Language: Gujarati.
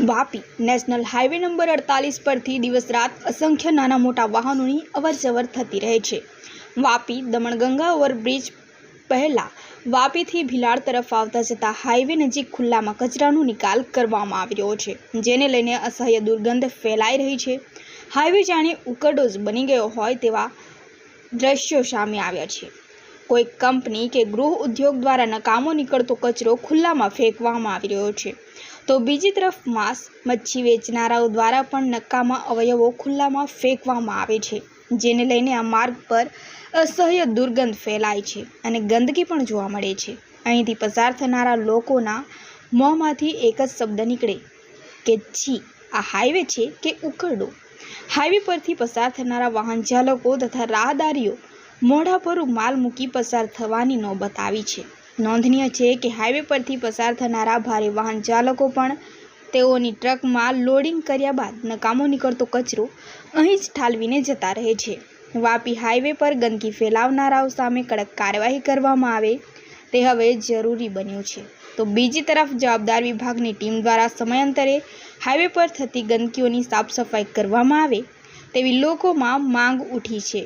વાપી નેશનલ હાઈવે નંબર અડતાલીસ પરથી દિવસ રાત અસંખ્ય નાના મોટા વાહનોની અવરજવર થતી રહે છે. વાપી દમણગંગા ઓવરબ્રિજ પહેલાં વાપીથી ભિલાડ તરફ આવતા જતા હાઈવે નજીક ખુલ્લામાં કચરાનો નિકાલ કરવામાં આવી રહ્યો છે, જેને લઈને અસહ્ય દુર્ગંધ ફેલાઈ રહી છે. હાઈવે જાણે ઉકરડો બની ગયો હોય તેવા દ્રશ્યો સામે આવ્યા છે. કોઈ કંપની કે ગૃહ ઉદ્યોગ દ્વારા નકામો નીકળતો કચરો ખુલ્લામાં ફેંકવામાં આવી રહ્યો છે. તો બીજી તરફ માંસ મચ્છી વેચનારાઓ દ્વારા પણ નકામા અવયવો ખુલ્લામાં ફેંકવામાં આવે છે, જેને લઈને આ માર્ગ પર અસહ્ય દુર્ગંધ ફેલાય છે અને ગંદકી પણ જોવા મળે છે. અહીંથી પસાર થનારા લોકોના મોંમાંથી એક જ શબ્દ નીકળે કે, છી, આ હાઈવે છે કે ઉકરડો હાઈવે પરથી પસાર થનારા વાહન ચાલકો તથા રાહદારીઓ મોઢા પર માલ મૂકી પસાર થવાની નોબત આવી છે. નોંધનીય છે કે હાઈવે પરથી પસાર થનારા ભારે વાહન ચાલકો પણ તેઓની ટ્રકમાં લોડિંગ કર્યા બાદ નકામો નીકળતો કચરો અહીં જ ઠાલવીને જતા રહે છે. વાપી હાઈવે પર ગંદકી ફેલાવનારાઓ સામે કડક કાર્યવાહી કરવામાં આવે તે હવે જરૂરી બન્યું છે. તો બીજી તરફ જવાબદાર વિભાગની ટીમ દ્વારા સમયાંતરે હાઈવે પર થતી ગંદકીઓની સાફ સફાઈ કરવામાં આવે તેવી લોકોમાં માંગ ઉઠી છે.